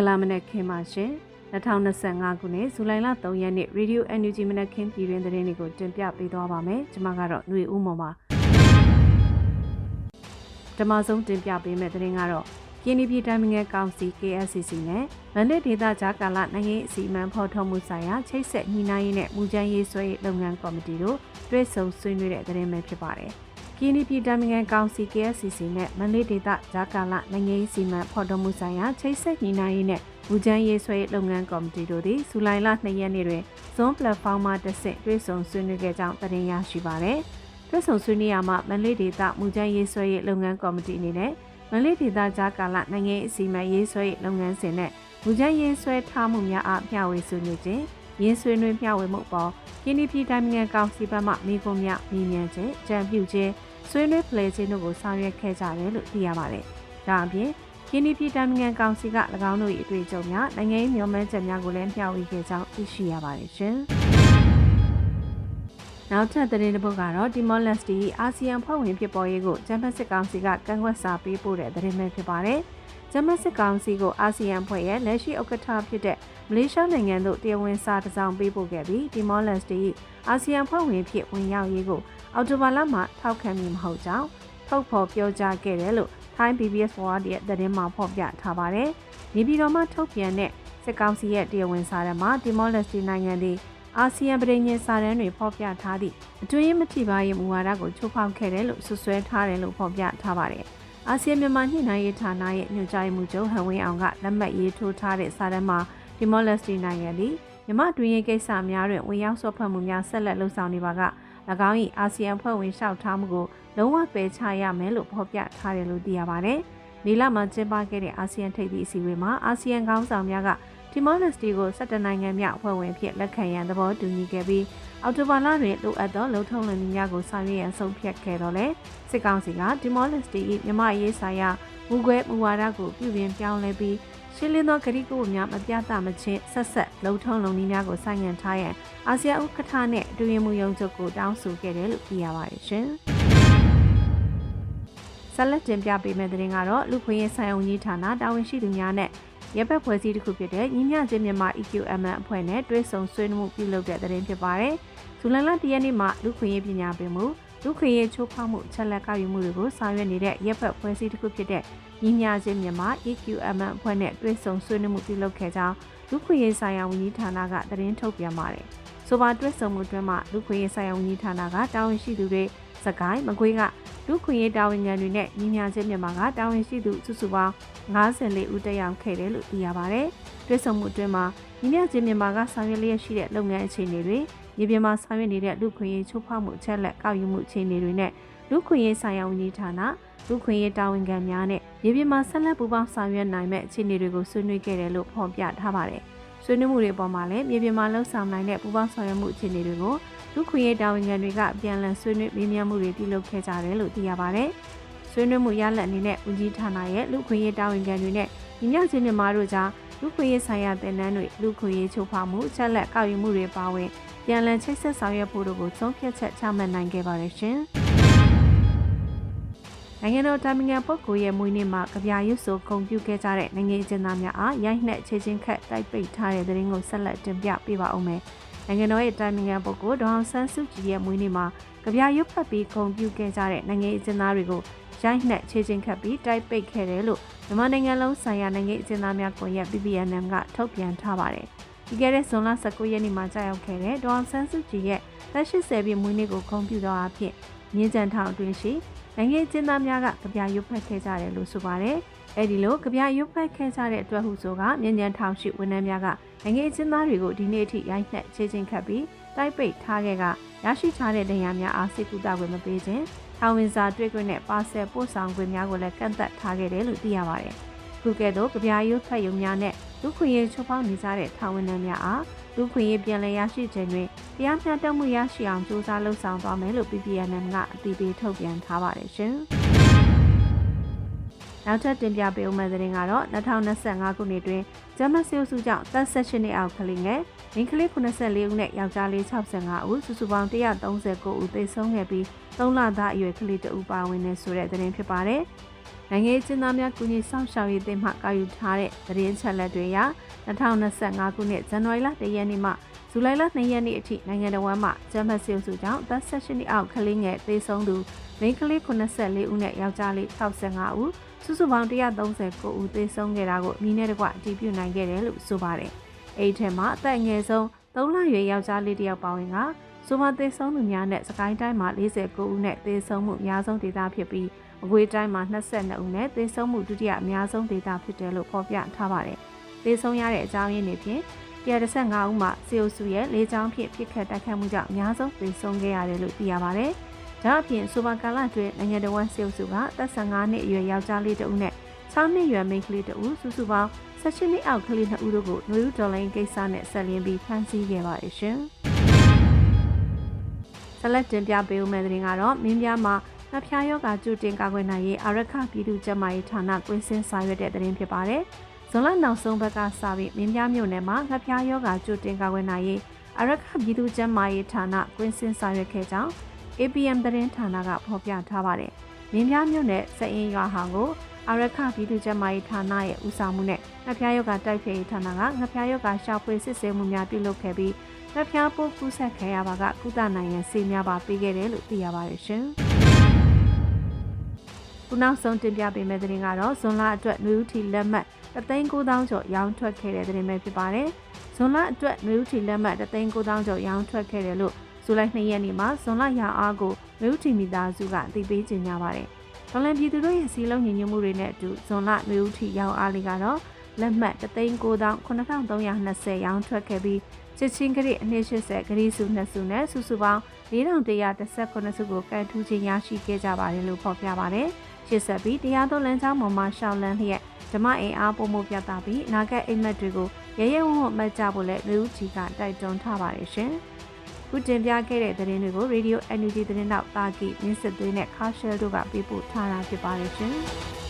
္ဂလာမနက်ခင်းပါရှင်2025ခုနှစ်ဇူလိုင်လ3ရက်နေ့ Radio NUG မနက်ခင်းပြည်တွင်သတင်းတွေကိုတင်ပြပေးသွားပါမယ်ကျွန်မကတော့ຫນွေဦးမော်ပါဓမ္မဆုံးတင်ပြပေးမယ့်သတင်းကတော့ကင်းဒီပြည်တိုင်းငယ်ကောင်စီ KSCC နဲ့မန္တလေးဒေသကြားကာလနိုင်ငံရေးအစီအမံဖော်ထုတ်မှုဆိုင်ရာချိတ်ဆက်ညီနိုင်ရေးနဲ့မူကြမ်းရေးဆွဲရေးလုပ်ငန်းကော်မတီတို့တွဲဆုံဆွေးနွေးတဲ့သတင်းပဲဖြစ်ပါတယ်။ ကင်းဒီပြည်တိုင်းငယ်ကောင်စီ KSCC နဲ့မန္တလေးဒေသကြားကာလနိုင်ငံရေးအစီအမံဖော်ထုတ်မှုဆိုင်ရာချိတ်ဆက်ညီနိုင်ရေးနဲ့မူကြမ်းရေးဆွဲရေးလုပ်ငန်းကော်မတီတို့သည်ဇူလိုင်လ2ရက်နေ့တွင် Zoom platform မှာတဆင့်တွဲဆုံဆွေးနွေးခဲ့ကြောင်းသတင်းရရှိပါရယ်။တွဲဆုံဆွေးနွေးရမှာမန္တလေးဒေသမူကြမ်းရေးဆွဲရေးလုပ်ငန်းကော်မတီအနေနဲ့မန္တလေးဒေသကြားကာလနိုင်ငံရေးအစီအမံရေးဆွဲလုပ်ငန်းစဉ်နဲ့မူကြမ်းရေးဆွဲထားမှုများအားမျှဝေဆွေးနွေးခြင်းရင်းဆွေးနွေးမျှဝေမှုပေါ်ကင်းဒီပြည်တိုင်းနိုင်ငံကောင်စီဘက်မှမိကုံမြမိမြန်ခြင်းကြံပြုခြင်း ဆွေးနွေးဖလှယ်ခြင်းတို့ကိုဆောင်ရွက်ခဲ့ကြတယ်လို့သိရပါတယ်။ဒါအပြင်ကင်းဒီပြည်တိုင်းနိုင်ငံကောင်စီက၎င်းတို့၏အတွေ့အကြုံများနိုင်ငံရေးမျှော်မှန်းချက်များကိုလည်းမျှဝေခဲ့ကြောင်းသိရှိရပါတယ်ရှင်။နောက်ထပ်သတင်းတစ်ပုဒ်ကတော့ Timor Leste အာဆီယံဖွဲ့ဝင်ဖြစ်ပေါ်ရေးကိုဂျမတ်စစ်ကောင်စီကကန့်ကွက်စာပေးပို့တဲ့သတင်းပဲဖြစ်ပါတယ်။ဂျမတ်စစ်ကောင်စီကိုအာဆီယံဖွဲ့ရဲ့လက်ရှိဥက္ကဋ္ဌဖြစ်တဲ့မလေးရှားနိုင်ငံသို့တရားဝင်စာတစ်စောင်ပေးပို့ခဲ့ပြီး Timor Leste အာဆီယံဖွဲ့ဝင်ဖြစ်ဝင်ရောက်ရေးကို အော်တိုဘာလမှာထောက်ခံမည်မဟုတ်ကြောင်းထုတ်ဖော်ပြောကြားခဲ့တယ်လို့ Thai PBS World ရဲ့သတင်းမှာဖော်ပြထားပါတယ်။နေပြည်တော်မှာထုတ်ပြန်တဲ့စစ်ကောင်စီရဲ့တရားဝင်စာထဲမှာ Timor Leste နိုင်ငံသည်အာဆီယံပြည်ညင်စာတမ်းတွေဖော်ပြထားသည့်အတွင်းမထိပါရဲ့မူဝါဒကိုချိုးဖောက်ခဲ့တယ်လို့ဆွဆွဲထားတယ်လို့ဖော်ပြထားပါတယ်။အာဆီယံမြန်မာညှိနှိုင်းရေးဌာနရဲ့ညွှန်ကြားမှုချုပ်ဟန်ဝင်းအောင်ကလက်မှတ်ရေးထိုးထားတဲ့စာတမ်းမှာဒီမော်လက်စတီနိုင်ငံသည်မြမတွင်ရေးကိစ္စများတွင်ဝင်ရောက်ဆော့ဖက်မှုများဆက်လက်လှုပ်ဆောင်နေပါက၎ င်း၏အာဆီယံဖွဲ့ဝင်လျှောက်ထားမှုကိုလုံးဝပယ်ချရမယ်လို့ဖော်ပြထားတယ်လို့သိရပါတယ်။မေလမှာကျင်းပခဲ့တဲ့အာဆီယံထိပ်သီးအစည်းအဝေးမှာအာဆီယံခေါင်းဆောင်များကတီမောလက်စတီကို17နိုင်ငံမြောက်အဖွဲ့ဝင်ဖြစ်လက်ခံရန်သဘောတူညီခဲ့ပြီးအော်တိုဘာလတွင်လိုအပ်သောလုံထုံးလုံနည်းများကိုဆောင်ရွက်ရန်ဆုံးဖြတ်ခဲ့တော့လေစစ်ကောင်စီကတီမောလက်စတီ၏မြမရေးဆိုင်ရာမူကွဲမူဝါဒကိုပြုပြင်ပြောင်းလဲပြီး ရှင်းလင်းသောဂရိကိုများမပြသမချင်းဆက်ဆက်လုံထုံးလုံနည်းများကိုဆိုင်ရန်ထားရန်အာဆီယံဥက္ကဋ္ဌနှင့်အတွင်းမှုယုံချုပ်ကိုတောင်းဆိုခဲ့တယ်လို့သိရပါတယ်ရှင်ဆက်လက်တင်ပြပေးမယ့်သတင်းကတော့လူခွင့်ရေးဆိုင်အုံကြီးဌာနတာဝန်ရှိသူများနဲ့ရပ်ဘက်ဖွဲ့စည်းတစ်ခုဖြစ်တဲ့ညီမျှခြင်းမြန်မာ EQMN အဖွဲ့နဲ့တွဲဆုံဆွေးနွေးမှုပြုလုပ်တဲ့သတင်းဖြစ်ပါတယ်။ဇူလိုင်လ၁ရက်နေ့မှာလူခွင့်ရေးပညာပေးမှု လူခွင့်ရေးချိုးဖောက်မှုချက်လက်ကောက်ယူမှုတွေကိုဆောင်ရွက်နေတဲ့ရပ်ဘက်ဖွဲ့စည်းတစ်ခုဖြစ်တဲ့ညီမျှခြင်းမြန်မာ EQMN အဖွဲ့နဲ့တွဲဆုံဆွေးနွေးမှုပြုလုပ်ခဲ့ကြောင်းလူခွင့်ရေးဆိုင်ရာဝန်ကြီးဌာနကသတင်းထုတ်ပြန်ပါတယ်။ဆိုပါတွဲဆုံမှုတွင်မှလူခွင့်ရေးဆိုင်ရာဝန်ကြီးဌာနကတာဝန်ရှိသူတွေစကိုင်းမကွေးကလူခွင့်ရေးတာဝန်ခံတွေနဲ့ညီညာချင်းမြန်မာကတာဝန်ရှိသူစုစုပေါင်း54ဦးတက်ရောက်ခဲ့တယ်လို့သိရပါဗျ။တွဲဆုံမှုအတွင်းမှာညီညာချင်းမြန်မာကဆောင်ရွက်လျက်ရှိတဲ့လုပ်ငန်းအခြေအနေတွေ မြေပြင်မှာဆောင်ရွက်နေတဲ့လူခွင့်ရေးချိုးဖောက်မှုအချက်လက်ကောက်ယူမှုအခြေအနေတွေနဲ့လူခွင့်ရေးဆိုင်ရာဝန်ကြီးဌာနလူခွင့်ရေးတာဝန်ခံများနဲ့မြေပြင်မှာဆက်လက်ပူးပေါင်းဆောင်ရွက်နိုင်မဲ့အခြေအနေတွေကိုဆွေးနွေးခဲ့တယ်လို့ဖော်ပြထားပါတယ်။ဆွေးနွေးမှုတွေပေါ်မှာလည်းမြေပြင်မှာလှုပ်ဆောင်နိုင်တဲ့ပူးပေါင်းဆောင်ရွက်မှုအခြေအနေတွေကိုလူခွင့်ရေးတာဝန်ခံတွေကပြန်လည်ဆွေးနွေးမေးမြန်းမှုတွေပြုလုပ်ခဲ့ကြတယ်လို့သိရပါဗျ။ဆွေးနွေးမှုရလဒ်အနေနဲ့ဦးကြီးဌာနရဲ့လူခွင့်ရေးတာဝန်ခံတွေနဲ့ညီမျှခြင်းမြန်မာတို့ကြားလူခွင့်ရေးဆိုင်ရာတင်နန်းတွေလူခွင့်ရေးချိုးဖောက်မှုချက်လက်ကောက်ယူမှုတွေပါဝင် ပြန်လည်ချိတ်ဆက်ဆောင်ရွက်ဖို့တို့ကိုသုံးဖြတ်ချက်ချမှတ်နိုင်ခဲ့ပါတယ်ရှင်။နိုင်ငံတော်တာမင်ငံပုဂ္ဂိုလ်ရဲ့မွေးနေ့မှာကြပြရွတ်ဆိုဂုံပြုခဲ့ကြတဲ့နိုင်ငံအကျဉ်းသားများအားရိုက်နှက်ချေချင်းခတ်တိုက်ပိတ်ထားတဲ့တဲ့ရင်ကိုဆက်လက်တင်ပြပေးပါဦးမယ်။နိုင်ငံတော်ရဲ့တိုင်ပင်ခံပုဂ္ဂိုလ်ဒေါအောင်ဆန်းစုကြည်ရဲ့မွေးနေ့မှာကြပြရွတ်ဖတ်ပြီးဂုဏ်ပြုခဲ့ကြတဲ့နိုင်ငံအကျဉ်းသားတွေကိုရိုက်နှက်ချေချင်းခတ်ပြီးတိုက်ပိတ်ခဲ့တယ်လို့မြန်မာနိုင်ငံလုံးဆိုင်ရာနိုင်ငံအကျဉ်းသားများကွန်ရက် PPNM ကထုတ်ပြန်ထားပါတယ်။ ဒီကနေ့ဇွန်လ19ရက်နေ့မှာကြာရောက်ခဲ့တဲ့ဒေါအောင်ဆန်းစုကြည်ရဲ့သက်80ပြည့်မွေးနေ့ကိုဂုဏ်ပြုသောအဖြစ်မြင်းကြံထောင်အတွင်းရှိနိုင်ငံကျင်းသားများကကြပြရွတ်ဖတ်ခဲ့ကြတယ်လို့ဆိုပါတယ်။အဲဒီလိုကြပြရွတ်ဖတ်ခဲ့ကြတဲ့အတွက်ဟုဆိုကမြင်းကြံထောင်ရှိဝန်ထမ်းများကနိုင်ငံချင်းသားတွေကိုဒီနေ့အထိရိုက်နှက်ချေချင်းခတ်ပြီးတိုက်ပိတ်ထားခဲ့ကရရှိထားတဲ့ဒဏ်ရာများအားစိတ်ကူတာခွင့်မပေးခြင်းထောင်ဝင်စာတွေ့ခွင့်နဲ့ပါဆယ်ပို့ဆောင်ခွင့်များကိုလည်းကန့်သတ်ထားခဲ့တယ်လို့သိရပါတယ်။ခုကဲ့သို့ကြပြာရိုးဖတ်ရုံများနဲ့ လူခွင့်ရေးချိုးဖောက်နေကြတဲ့ထောင်ဝင်နှန်းများအားလူခွင့်ရေးပြန်လည်ရရှိခြင်းတွင်တရားမျှတမှုရရှိအောင်ကြိုးစားလှုံ့ဆော်သွားမယ်လို့ PPNM ကအတည်ပြုထုတ်ပြန်ထားပါတယ်ရှင်။နောက်ထပ်တင်ပြပေးဦးမယ့်သတင်းကတော့2025ခုနှစ်တွင်ဂျမတ်ဆီယိုစုကြောင့်သက်ဆက်ရှင်နှစ်အောက်ကလေးငယ်မိန်းကလေး84ဦးနဲ့ယောက်ျားလေး65ဦးစုစုပေါင်း139ဦးသေဆုံးခဲ့ပြီး3လသားအရွယ်ကလေးတဦးပါဝင်နေဆိုတဲ့သတင်းဖြစ်ပါတယ်။ နိုင်ငံရေးကျင်းသားများကုညီဆောင်ရှောက်ရေးတင်မှကောက်ယူထားတဲ့သတင်းချက်လက်တွေအရ2025ခုနှစ်ဇန်နဝါရီလ1ရက်နေ့မှဇူလိုင်လ2ရက်နေ့အထိနိုင်ငံတော်ဝန်မှဂျမတ်ဆီစုကြောင့်သက်16နှစ်အောက်ကလေးငယ်သေဆုံးသူမိန်းကလေး84ဦးနဲ့ယောက်ျားလေး65ဦးစုစုပေါင်း139ဦးသေဆုံးခဲ့တာကိုမိနစ်တကွအတည်ပြုနိုင်ခဲ့တယ်လို့ဆိုပါတယ်။အဲ့ဒီထဲမှာအသက်အငယ်ဆုံး3လရွယ်ယောက်ျားလေးတစ်ယောက်ပါဝင်က ဆိုမသေဆုံးသူများနဲ့စကိုင်းတိုင်းမှာ49ဦးနဲ့သေဆုံးမှုအများဆုံးဒေသဖြစ်ပြီးအကွေတိုင်းမှာ22ဦးနဲ့သေဆုံးမှုဒုတိယအများဆုံးဒေသဖြစ်တယ်လို့ဖော်ပြထားပါတယ်။သေဆုံးရတဲ့အကြောင်းရင်းတွေဖြင့်135ဦးမှာစီအိုစုရဲ့လေးချောင်းဖြင့်ပြစ်ခတ်တိုက်ခတ်မှုကြောင့်အများဆုံးသေဆုံးခဲ့ရတယ်လို့သိရပါတယ်။ဒါအပြင်ဆိုပါကာလအတွင်းနိုင်ငံတော်ဝန်စီအိုစုကသက်15နှစ်အရွယ်ယောက်ျားလေးတဦးနဲ့6နှစ်အရွယ်မိန်းကလေးတဦးစုစုပေါင်း16နှစ်အောက်ကလေး2ဦးတို့ကိုနွေဦးဒေါ်လိုင်းကိစ္စနဲ့ဆက်လျင်းပြီးဖမ်းဆီးခဲ့ပါတယ်ရှင်။ ဆက်လက်တင်ပြပေးဦးမယ့်တဲ့ရင်ကတော့မင်းပြားမှာငှက်ဖျားယောဂကြိုတင်ကာကွယ်နိုင်ရေးအာရခပြည်သူ့ကျန်းမာရေးဌာနကွင်းစင်းစာရွက်တဲ့သတင်းဖြစ်ပါတယ်။ဇွန်လနောက်ဆုံးဘက်ကစပြီးမင်းပြားမြို့နယ်မှာငှက်ဖျားယောဂကြိုတင်ကာကွယ်နိုင်ရေးအာရခပြည်သူ့ကျန်းမာရေးဌာနကွင်းစင်းစာရွက်ခဲ့ကြောင်း APM သတင်းဌာနကဖော်ပြထားပါတယ်။မင်းပြားမြို့နယ်စအင်းရွာဟောင်ကိုအာရခပြည်သူ့ကျန်းမာရေးဌာနရဲ့ဦးဆောင်မှုနဲ့ငှက်ဖျားယောဂတိုက်ဖျက်ရေးဌာနကငှက်ဖျားယောဂရှာဖွေစစ်ဆေးမှုများပြုလုပ်ခဲ့ပြီး ငှက်ဖျားပိုးကူးစက်ခံရပါကကုသနိုင်ရန်ဆေးများပါပေးခဲ့တယ်လို့သိရပါတယ်ရှင်။ခုနောက်ဆုံးတင်ပြပေးမယ့်သတင်းကတော့ဇွန်လအတွက်နွေဦးထီလက်မှတ်3,900ကျော်ရောင်းထွက်ခဲ့တဲ့သတင်းပဲဖြစ်ပါတယ်။ဇွန်လအတွက်နွေဦးထီလက်မှတ်3,900ကျော်ရောင်းထွက်ခဲ့တယ်လို့ဇူလိုင်2ရက်နေ့မှာဇွန်လရာအားကိုနွေဦးထီမိသားစုကအသိပေးကြေညာပါတယ်။ဒေါ်လန်ပြည်သူတို့ရဲ့စီလုံးညီညွတ်မှုတွေနဲ့အတူဇွန်လနွေဦးထီရောင်းအားလေးကတော့လက်မှတ်3,900,9320ရောင်းထွက်ခဲ့ပြီး ချစ်ချင်းကလေးအနည်း80ဂရီစု2စုနဲ့စုစုပေါင်း4119စုကိုကန်ထူးခြင်းရရှိခဲ့ကြပါတယ်လို့ဖော်ပြပါတယ်။ရှစ်ဆက်ပြီးတရားတော်လမ်းကြောင်းပေါ်မှာရှောင်းလန်းလျက်ဓမ္မအင်အားပုံမှုပြသပြီးနာဂတ်အိမ်မက်တွေကိုရရဲဝံ့ဝံ့မှတ်ကြဖို့လည်းလူဦးကြီးကတိုက်တွန်းထားပါတယ်ရှင်။ခုတင်ပြခဲ့တဲ့သတင်းတွေကို Radio NUG သတင်းတော့တာကီမင်းစစ်သွေးနဲ့ခါရှယ်တို့ကပေးပို့ထားတာဖြစ်ပါတယ်ရှင်။